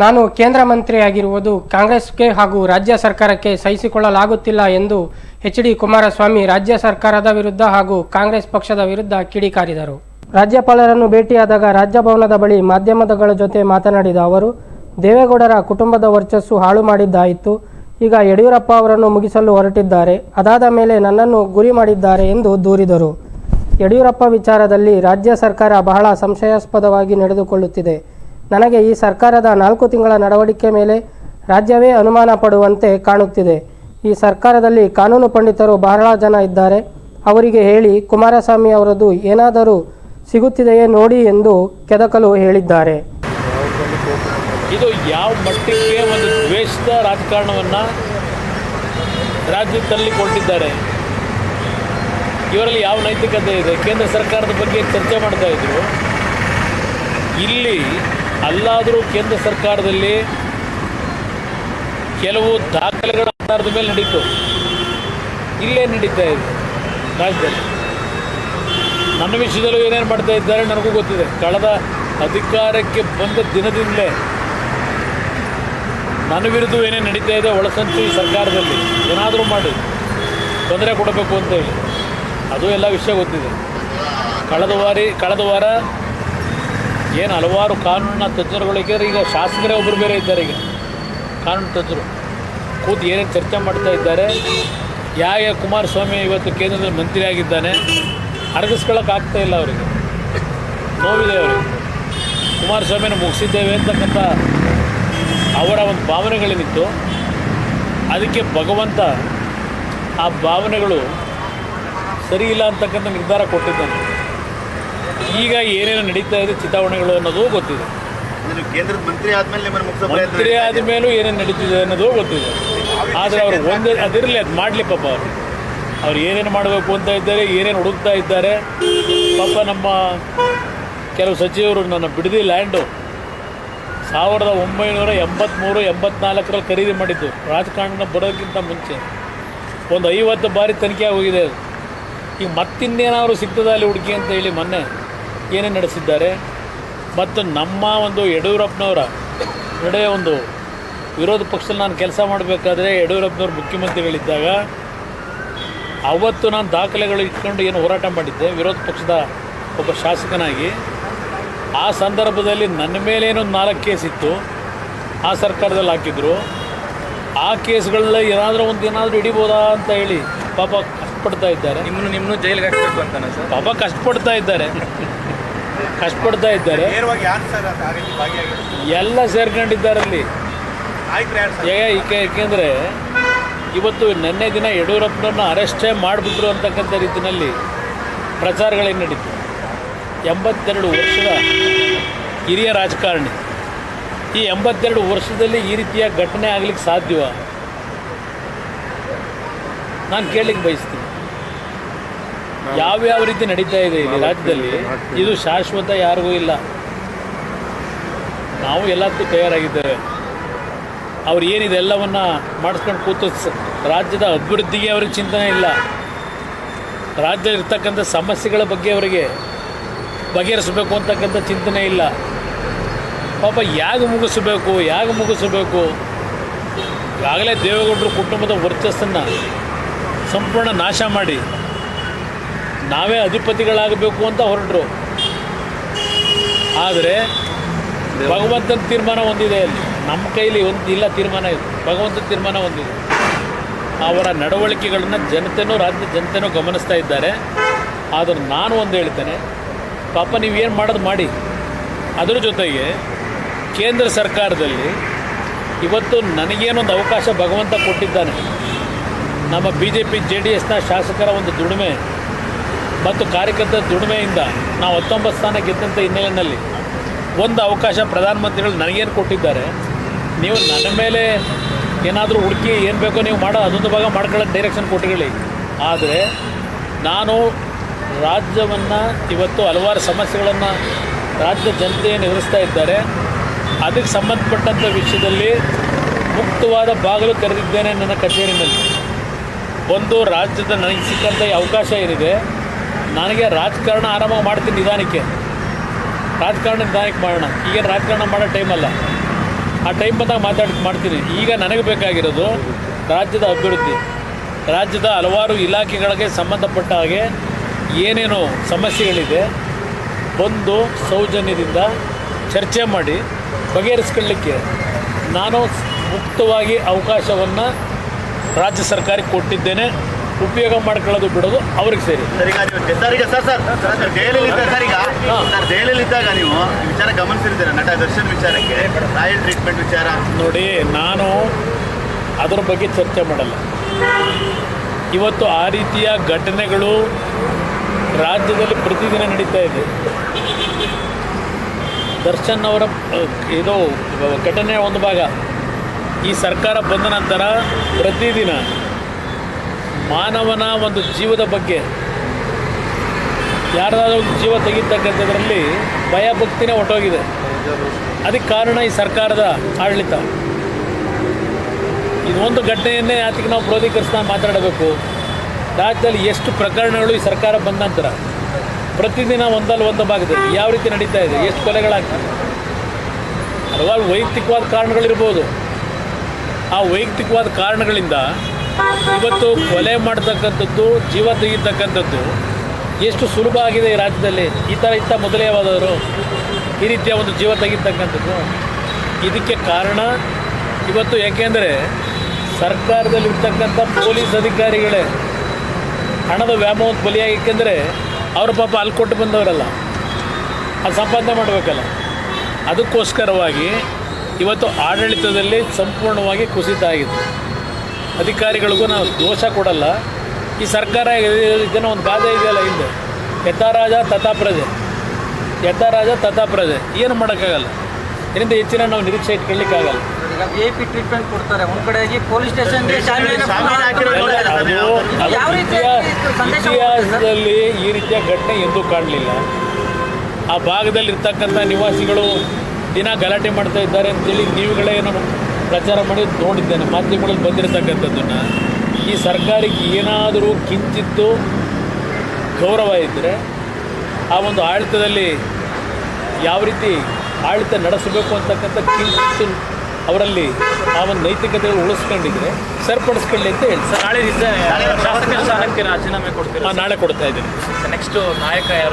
ನಾನು ಕೇಂದ್ರ ಮಂತ್ರಿಯಾಗಿರುವುದು ಕಾಂಗ್ರೆಸ್ಗೆ ಹಾಗೂ ರಾಜ್ಯ ಸರ್ಕಾರಕ್ಕೆ ಸಹಿಸಿಕೊಳ್ಳಲಾಗುತ್ತಿಲ್ಲ ಎಂದು ಎಚ್ ಡಿ ಕುಮಾರಸ್ವಾಮಿ ರಾಜ್ಯ ಸರ್ಕಾರದ ವಿರುದ್ಧ ಹಾಗೂ ಕಾಂಗ್ರೆಸ್ ಪಕ್ಷದ ವಿರುದ್ಧ ಕಿಡಿಕಾರಿದರು. ರಾಜ್ಯಪಾಲರನ್ನು ಭೇಟಿಯಾದಾಗ ರಾಜ್ಯಭವನದ ಬಳಿ ಮಾಧ್ಯಮದಗಳ ಜೊತೆ ಮಾತನಾಡಿದ ಅವರು, ದೇವೇಗೌಡರ ಕುಟುಂಬದ ವರ್ಚಸ್ಸು ಹಾಳು ಮಾಡಿದ್ದಾಯಿತು. ಈಗ ಯಡಿಯೂರಪ್ಪ ಅವರನ್ನು ಮುಗಿಸಲು ಹೊರಟಿದ್ದಾರೆ. ಅದಾದ ಮೇಲೆ ನನ್ನನ್ನು ಗುರಿ ಮಾಡಿದ್ದಾರೆ ಎಂದು ದೂರಿದರು. ಯಡಿಯೂರಪ್ಪ ವಿಚಾರದಲ್ಲಿ ರಾಜ್ಯ ಸರ್ಕಾರ ಬಹಳ ಸಂಶಯಾಸ್ಪದವಾಗಿ ನಡೆದುಕೊಳ್ಳುತ್ತಿದೆ. ನನಗೆ ಈ ಸರ್ಕಾರದ ನಾಲ್ಕು ತಿಂಗಳ ನಡವಳಿಕೆ ಮೇಲೆ ರಾಜ್ಯವೇ ಅನುಮಾನ ಪಡುವಂತೆ ಕಾಣುತ್ತಿದೆ. ಈ ಸರ್ಕಾರದಲ್ಲಿ ಕಾನೂನು ಪಂಡಿತರು ಬಹಳ ಜನ ಇದ್ದಾರೆ. ಅವರಿಗೆ ಹೇಳಿ ಕುಮಾರಸ್ವಾಮಿ ಅವರದ್ದು ಏನಾದರೂ ಸಿಗುತ್ತಿದೆಯೇ ನೋಡಿ ಎಂದು ಕೆದಕಲು ಹೇಳಿದ್ದಾರೆ. ಇದು ಯಾವ ಮಟ್ಟಕ್ಕೆ ಒಂದು ದ್ವೇಷದ ರಾಜಕಾರಣವನ್ನು ರಾಜ್ಯದಲ್ಲಿ ಕೊಟ್ಟಿದ್ದಾರೆ ಇವರಲ್ಲಿ ಯಾವ ನೈತಿಕತೆ ಇದೆ? ಕೇಂದ್ರ ಸರ್ಕಾರದ ಬಗ್ಗೆ ಚರ್ಚೆ ಮಾಡ್ತಾ ಇದ್ರು. ಇಲ್ಲಿ ಅಲ್ಲಾದರೂ ಕೇಂದ್ರ ಸರ್ಕಾರದಲ್ಲಿ ಕೆಲವು ದಾಖಲೆಗಳ ಆಧಾರದ ಮೇಲೆ ನಡೀತು. ಇಲ್ಲೇ ನಡೀತಾ ಇದೆ. ರಾಜ್ಯದಲ್ಲಿ. ನನ್ನ ವಿಷಯದಲ್ಲೂ ಏನೇನು ಮಾಡ್ತಾ ಇದ್ದಾರೆ ನನಗೂ ಗೊತ್ತಿದೆ. ಕಳೆದ ಅಧಿಕಾರಕ್ಕೆ ಬಂದ ದಿನದಿಂದಲೇ ನನ್ನ ವಿರುದ್ಧ ಏನೇನು ನಡೀತಾ ಇದೆ, ಒಳಸಂಚು ಈ ಸರ್ಕಾರದಲ್ಲಿ. ಏನಾದರೂ ಮಾಡಿ. ತೊಂದರೆ ಕೊಡಬೇಕು ಅಂತ ಹೇಳಿ ಅದು ಎಲ್ಲ ವಿಷಯ ಗೊತ್ತಿದೆ. ಕಳೆದ ವಾರಿ, ಕಳೆದ ವಾರ ಏನು ಹಲವಾರು ಕಾನೂನಿನ ತಜ್ಞರುಗಳಿಗೆ ಈಗ ಶಾಸಕರೇ ಒಬ್ಬರು ಬೇರೆ ಇದ್ದಾರೆ ಈಗ. ಕಾನೂನು ತಜ್ಞರು. ಕೂತು ಏನೇನು ಚರ್ಚೆ ಮಾಡ್ತಾ ಇದ್ದಾರೆ. ಯಾಕೆ ಕುಮಾರಸ್ವಾಮಿ ಇವತ್ತು ಕೇಂದ್ರದ ಮಂತ್ರಿ ಆಗಿದ್ದಾನೆ. ಅರಗಿಸ್ಕೊಳ್ಳೋಕ್ಕಾಗ್ತಾ ಇಲ್ಲ ಅವರಿಗೆ. ನೋವಿದೆ ಅವರಿಗೆ. ಕುಮಾರಸ್ವಾಮಿನ ಮುಗಿಸಿದ್ದೇವೆ ಅಂತಕ್ಕಂಥ ಅವರ ಒಂದು ಭಾವನೆಗಳೇನಿತ್ತು ಅದಕ್ಕೆ ಭಗವಂತ ಆ ಭಾವನೆಗಳು ಸರಿ ಇಲ್ಲ ಅಂತಕ್ಕಂಥ ನಿರ್ಧಾರ ಕೊಟ್ಟಿದ್ದಾನೆ. ಈಗ ಏನೇನು ನಡೀತಾ ಇದೆ ಚಿತಾವಣೆಗಳು ಅನ್ನೋದು ಗೊತ್ತಿದೆ. ಕೇಂದ್ರದ ಮಂತ್ರಿ ಆದ್ಮೇಲೆ ಮಂತ್ರಿ ಆದ ಮೇಲೂ ಏನೇನು ನಡೀತಿದೆ ಅನ್ನೋದು ಗೊತ್ತಿದೆ. ಆದರೆ ಅವರು ಒಂದೇ ಅದಿರಲಿ ಅದು ಮಾಡಲಿ ಪಾಪ ಅವರು. ಅವ್ರು ಏನೇನು ಮಾಡಬೇಕು ಅಂತ ಇದ್ದಾರೆ ಏನೇನು ಹುಡುಕ್ತಾ ಇದ್ದಾರೆ. ಪಾಪ ನಮ್ಮ ಕೆಲವು ಸಚಿವರು ನನ್ನ ಬಿಡದಿ ಲ್ಯಾಂಡು. ಸಾವಿರದ ಒಂಬೈನೂರ ಎಂಬತ್ತ್ಮೂರು ಎಂಬತ್ನಾಲ್ಕರಲ್ಲಿ ಖರೀದಿ ಮಾಡಿದ್ದು. ರಾಜಕಾರಣ ಬರೋದಕ್ಕಿಂತ ಮುಂಚೆ. ಒಂದು ಐವತ್ತು ಬಾರಿ ತನಿಖೆ ಹೋಗಿದೆ ಅದು. ಈಗ ಮತ್ತಿನ್ನೇನಾದ್ರು ಸಿಗ್ತದೆ ಅಲ್ಲಿ ಹುಡುಕಿ ಅಂತ ಹೇಳಿ ಮೊನ್ನೆ? ಏನೇನು ನಡೆಸಿದ್ದಾರೆ ಮತ್ತು ನಮ್ಮ ಒಂದು ಯಡಿಯೂರಪ್ಪನವರ ನಡೆಯ ಒಂದು ವಿರೋಧ ಪಕ್ಷದಲ್ಲಿ ನಾನು ಕೆಲಸ ಮಾಡಬೇಕಾದ್ರೆ ಯಡಿಯೂರಪ್ಪನವ್ರು ಮುಖ್ಯಮಂತ್ರಿಗಳಿದ್ದಾಗ ಅವತ್ತು ನಾನು ದಾಖಲೆಗಳು ಇಟ್ಕೊಂಡು ಏನು ಹೋರಾಟ ಮಾಡಿದ್ದೆ ವಿರೋಧ ಪಕ್ಷದ ಒಬ್ಬ ಶಾಸಕನಾಗಿ. ಆ ಸಂದರ್ಭದಲ್ಲಿ ನನ್ನ ಮೇಲೆ ಏನೊಂದು ನಾಲ್ಕು ಕೇಸ್ ಇತ್ತು ಆ ಸರ್ಕಾರದಲ್ಲಿ ಹಾಕಿದ್ರು. ಆ ಕೇಸ್ಗಳನ್ನ ಏನಾದರೂ ಒಂದು ಏನಾದರೂ ಹಿಡಿಬೋದಾ ಅಂತ ಹೇಳಿ ಪಾಪ ಕಷ್ಟಪಡ್ತಾ ಇದ್ದಾರೆ. ನಿಮ್ಮನ್ನು ನಿಮ್ಮನ್ನು ಜೈಲಿಗೆ ಹಾಕಬೇಕು ಅಂತಾನೆ ಸರ್? ಪಾಪ ಕಷ್ಟಪಡ್ತಾ ಇದ್ದಾರೆ. ಕಷ್ಟಪಡ್ತಾ ಇದ್ದಾರೆ. ಎಲ್ಲ ಸೇರ್ಕೊಂಡಿದ್ದಾರೆ ಅಲ್ಲಿ ಏಕೆಂದರೆ ಇವತ್ತು ನಿನ್ನೆ ದಿನ ಯಡಿಯೂರಪ್ಪನನ್ನು ಅರೆಸ್ಟೇ ಮಾಡಿಬಿಟ್ರು ಅಂತಕ್ಕಂಥ ರೀತಿಯಲ್ಲಿ ಪ್ರಚಾರಗಳೇನು ನಡೀತು. ಎಂಬತ್ತೆರಡು ವರ್ಷದ ಹಿರಿಯ ರಾಜಕಾರಣಿ. ಈ ಎಂಬತ್ತೆರಡು ವರ್ಷದಲ್ಲಿ ಈ ರೀತಿಯ ಘಟನೆ ಆಗಲಿಕ್ಕೆ ಸಾಧ್ಯವ? ನಾನು ಕೇಳಲಿಕ್ಕೆ ಬಯಸ್ತೀನಿ. ಯಾವ್ಯಾವ ರೀತಿ ನಡೀತಾ ಇದೆ ಇಲ್ಲಿ ರಾಜ್ಯದಲ್ಲಿ ಇದು ಶಾಶ್ವತ ಯಾರಿಗೂ ಇಲ್ಲ. ನಾವು ಎಲ್ಲದಕ್ಕೂ ತಯಾರಾಗಿದ್ದೇವೆ. ಅವ್ರು ಏನಿದೆ ಎಲ್ಲವನ್ನ ಮಾಡಿಸ್ಕೊಂಡು ಕೂತು ರಾಜ್ಯದ ಅಭಿವೃದ್ಧಿಗೆ ಅವ್ರಿಗೆ ಚಿಂತನೆ ಇಲ್ಲ. ರಾಜ್ಯದಲ್ಲಿ ಇರ್ತಕ್ಕಂಥ ಸಮಸ್ಯೆಗಳ ಬಗ್ಗೆ ಅವರಿಗೆ ಬಗೆಹರಿಸಬೇಕು ಅಂತಕ್ಕಂಥ ಚಿಂತನೆ ಇಲ್ಲ. ಪಾಪ ಯಾಗ ಮುಗಿಸಬೇಕು ಯಾಗ ಮುಗಿಸಬೇಕು? ಈಗಾಗಲೇ ದೇವೇಗೌಡರು ಕುಟುಂಬದ ವರ್ಚಸ್ಸನ್ನು ಸಂಪೂರ್ಣ ನಾಶ ಮಾಡಿ. ನಾವೇ ಅಧಿಪತಿಗಳಾಗಬೇಕು ಅಂತ ಹೊರಟರು. ಆದರೆ ಭಗವಂತನ ತೀರ್ಮಾನ ಒಂದಿದೆ ಅಲ್ಲಿ. ನಮ್ಮ ಕೈಲಿ ಒಂದು ಇಲ್ಲ, ತೀರ್ಮಾನ ಇದೆ ಭಗವಂತನ ತೀರ್ಮಾನ ಒಂದಿದೆ. ಅವರ ನಡವಳಿಕೆಗಳನ್ನು ಜನತೆನೂ ರಾಜ್ಯದ ಜನತೆನೂ ಗಮನಿಸ್ತಾ ಇದ್ದಾರೆ. ಆದರೆ ನಾನು ಒಂದು ಹೇಳ್ತೇನೆ, ಪಾಪ ನೀವೇನು ಮಾಡೋದು ಮಾಡಿ. ಅದರ ಜೊತೆಗೆ ಕೇಂದ್ರ ಸರ್ಕಾರದಲ್ಲಿ ಇವತ್ತು ನನಗೇನೊಂದು ಅವಕಾಶ ಭಗವಂತ ಕೊಟ್ಟಿದ್ದಾನೆ. ನಮ್ಮ B J P J D ಎಸ್ನ ಶಾಸಕರ ಒಂದು ದುಡಿಮೆ. ಮತ್ತು ಕಾರ್ಯಕರ್ತರ ದುಡಿಮೆಯಿಂದ ನಾವು ಹತ್ತೊಂಬತ್ತು ಸ್ಥಾನ ಗೆದ್ದಂಥ ಹಿನ್ನೆಲೆಯಲ್ಲಿ ಒಂದು ಅವಕಾಶ ಪ್ರಧಾನಮಂತ್ರಿಗಳು ನನಗೇನು ಕೊಟ್ಟಿದ್ದಾರೆ, ನೀವು ನನ್ನ ಮೇಲೆ ಏನಾದರೂ ಹುಡುಕಿ ಏನು ಬೇಕೋ ನೀವು ಮಾಡೋ ಅದೊಂದು ಭಾಗ ಮಾಡ್ಕೊಳ್ಳೋಕ್ಕೆ ಡೈರೆಕ್ಷನ್ ಕೊಟ್ಟಿರಲಿ. ಆದರೆ ನಾನು ರಾಜ್ಯವನ್ನು ಇವತ್ತು ಹಲವಾರು ಸಮಸ್ಯೆಗಳನ್ನು ರಾಜ್ಯ ಜನತೆ ಎದುರಿಸ್ತಾ ಇದ್ದಾರೆ. ಅದಕ್ಕೆ ಸಂಬಂಧಪಟ್ಟಂಥ ವಿಷಯದಲ್ಲಿ ಮುಕ್ತವಾದ ಬಾಗಿಲು ತೆರೆದಿದ್ದೇನೆ ನನ್ನ ಕಚೇರಿನಲ್ಲಿ. ಒಂದು ರಾಜ್ಯದ ನನಗೆ ಸಿಕ್ಕಂಥ ಅವಕಾಶ ಏನಿದೆ ನನಗೆ ರಾಜಕಾರಣ ಆರಂಭ ಮಾಡ್ತೀನಿ ನಿಧಾನಕ್ಕೆ. ರಾಜಕಾರಣ ನಿಧಾನಕ್ಕೆ ಮಾಡೋಣ. ಈಗೇನು ರಾಜಕಾರಣ ಮಾಡೋ ಟೈಮಲ್ಲ ಆ ಟೈಮ್ ಬಂದಾಗ ಮಾತಾಡಿ ಮಾಡ್ತೀನಿ. ಈಗ ನನಗೆ ಬೇಕಾಗಿರೋದು ರಾಜ್ಯದ ಅಭಿವೃದ್ಧಿ. ರಾಜ್ಯದ ಹಲವಾರು ಇಲಾಖೆಗಳಿಗೆ ಸಂಬಂಧಪಟ್ಟ ಹಾಗೆ ಏನೇನು ಸಮಸ್ಯೆಗಳಿದೆ, ಬಂದು ಸೌಜನ್ಯದಿಂದ ಚರ್ಚೆ ಮಾಡಿ ಬಗೆಹರಿಸ್ಕೊಳ್ಳಿಕ್ಕೆ ನಾನು ಮುಕ್ತವಾಗಿ ಅವಕಾಶವನ್ನು ರಾಜ್ಯ ಸರ್ಕಾರಕ್ಕೆ ಕೊಟ್ಟಿದ್ದೇನೆ. ಉಪಯೋಗ ಮಾಡ್ಕೊಳ್ಳೋದು ಬಿಡೋದು ಅವ್ರಿಗೆ ಸೇರಿ. ಸರ್ ಈಗ ಸರ್ ಸರ್ ಸರ್ ಸರ್ ಈಗ ಸರ್ ಜೈಲಲ್ಲಿ ಇದ್ದಾಗ ನೀವು ವಿಚಾರ ಗಮನಿಸಿರ್ತೀರ ನಟ ದರ್ಶನ್ ವಿಚಾರಕ್ಕೆ ರಾಯಲ್ ಟ್ರೀಟ್ಮೆಂಟ್ ವಿಚಾರ? ನೋಡಿ ನಾನು ಅದರ ಬಗ್ಗೆ ಚರ್ಚೆ ಮಾಡಲ್ಲ. ಇವತ್ತು ಆ ರೀತಿಯ ಘಟನೆಗಳು ರಾಜ್ಯದಲ್ಲಿ ಪ್ರತಿದಿನ ನಡೀತಾ ಇದೆ. ದರ್ಶನ್ ಅವರ ಇದು ಘಟನೆಯ ಒಂದು ಭಾಗ. ಈ ಸರ್ಕಾರ ಬಂದ ನಂತರ ಪ್ರತಿದಿನ ಮಾನವನ ಒಂದು ಜೀವದ ಬಗ್ಗೆ. ಯಾರಾದರೂ ಒಂದು ಜೀವ ತೆಗಿತಕ್ಕಂಥದ್ರಲ್ಲಿ ಭಯ ಭಕ್ತಿನೇ ಹೊಟ್ಟೋಗಿದೆ ಅದಕ್ಕೆ ಕಾರಣ ಈ ಸರ್ಕಾರದ ಆಡಳಿತ. ಇದೊಂದು ಘಟನೆಯನ್ನೇ ಆತಿಗೆ ನಾವು ಕ್ರೋಧೀಕರಿಸ್ತಾ ಮಾತಾಡಬೇಕು. ರಾಜ್ಯದಲ್ಲಿ ಎಷ್ಟು ಪ್ರಕರಣಗಳು ಈ ಸರ್ಕಾರ ಬಂದ ನಂತರ ಪ್ರತಿದಿನ ಒಂದಲ್ಲ ಒಂದು ಭಾಗದಲ್ಲಿ ಯಾವ ರೀತಿ ನಡೀತಾ ಇದೆ, ಎಷ್ಟು ಕೊಲೆಗಳಾಗ್ತದೆ. ಹಲವಾರು ವೈಯಕ್ತಿಕವಾದ ಕಾರಣಗಳಿರ್ಬೋದು. ಆ ವೈಯಕ್ತಿಕವಾದ ಕಾರಣಗಳಿಂದ ಇವತ್ತು ಕೊಲೆ ಮಾಡ್ತಕ್ಕಂಥದ್ದು, ಜೀವ ತೆಗೀತಕ್ಕಂಥದ್ದು ಎಷ್ಟು ಸುಲಭ ಆಗಿದೆ ಈ ರಾಜ್ಯದಲ್ಲಿ? ಈ ಥರ ಇತ್ತ ಮೊದಲೇ ಯಾವಾದವರು ಈ ರೀತಿಯ ಒಂದು ಜೀವ ತೆಗಿತಕ್ಕಂಥದ್ದು. ಇದಕ್ಕೆ ಕಾರಣ ಇವತ್ತು ಏಕೆಂದರೆ ಸರ್ಕಾರದಲ್ಲಿರ್ತಕ್ಕಂಥ ಪೊಲೀಸ್ ಅಧಿಕಾರಿಗಳೇ ಹಣದ ವ್ಯಾಮೋಹಕ್ಕೆ ಬಲಿಯಾಗಿ ಏಕೆಂದರೆ ಅವ್ರ ಪಾಪ ಅಲ್ಲಿ ಕೊಟ್ಟು ಬಂದವರಲ್ಲ. ಅದು ಸಂಪಾದನೆ ಮಾಡಬೇಕಲ್ಲ. ಅದಕ್ಕೋಸ್ಕರವಾಗಿ ಇವತ್ತು ಆಡಳಿತದಲ್ಲಿ ಸಂಪೂರ್ಣವಾಗಿ ಕುಸಿತ ಆಗಿದೆ. ಅಧಿಕಾರಿಗಳಿಗೂ ನಾವು ದೋಷ ಕೊಡಲ್ಲ. ಈ ಸರ್ಕಾರ ಇದನ್ನು ಒಂದು ಬಾಧೆ ಇದೆಯಲ್ಲ ಹಿಂದೆ? ಯಥಾರಾಜ ತಥಾ ಪ್ರಜೆ. ಯಥಾರಾಜ ತಥಾ ಪ್ರಜೆ. ಏನು ಮಾಡೋಕ್ಕಾಗಲ್ಲ. ಇದರಿಂದ ಹೆಚ್ಚಿನ ನಾವು ನಿರೀಕ್ಷೆ ಇಟ್ಕೊಳ್ಳಿಕ್ಕಾಗಲ್ಲ. ಎ ಪಿ ಟ್ರೀಟ್ಮೆಂಟ್ ಕೊಡ್ತಾರೆ. ಒಂದು ಕಡೆಗೆ ಪೊಲೀಸ್ ಸ್ಟೇಷನ್ಗೆ ಶಾಮಿಯಾನ ಶಾಮಿಯಾನ ಹಾಕಿರೋದು ಪುನಃ ನೋಡಿಲ್ಲ ಸರ್. ಅದು ಅದು ಯಾವ ರೀತಿ ಇತಿಹಾಸ- ಇತಿಹಾಸದಲ್ಲಿ ಈ ರೀತಿಯ ಘಟನೆ ಎಂದೂ ಕಾಣಲಿಲ್ಲ. ಆ ಭಾಗದಲ್ಲಿ ಇರ್ತಕ್ಕಂಥ ನಿವಾಸಿಗಳು ದಿನ ಗಲಾಟೆ ಮಾಡ್ತಾ ಇದ್ದಾರೆ ಅಂತೇಳಿ ನೀವುಗಳೇ ನಾನು ಪ್ರಚಾರ ಮಾಡಿ ನೋಡಿದ್ದೇನೆ ಮಾಧ್ಯಮಗಳಲ್ಲಿ ಬಂದಿರತಕ್ಕಂಥದ್ದನ್ನು. ಈ ಸರ್ಕಾರಕ್ಕೆ ಏನಾದರೂ ಕಿಂಚಿತ್ತು ಗೌರವ ಇದ್ದರೆ ಆ ಒಂದು ಆಡಳಿತದಲ್ಲಿ ಯಾವ ರೀತಿ ಆಡಳಿತ ನಡೆಸಬೇಕು ಅಂತಕ್ಕಂಥ ಕಿಂಚಿತ್ತು ಅವರಲ್ಲಿ ಆ ಒಂದು ನೈತಿಕತೆ ಉಳಿಸ್ಕೊಂಡಿದ್ರೆ ಸರಿಪಡಿಸ್ಕೊಳ್ಳಿ ಅಂತ ಹೇಳಿ. ನಾಳೆ ಶಾಸಕ ಸ್ಥಾನಕ್ಕೆ ರಾಜೀನಾಮೆ ಕೊಡ್ತೀರಾ ನಾಳೆ ಕೊಡ್ತಾ ಇದ್ದೀನಿ. ನೆಕ್ಸ್ಟ್ ನಾಯಕ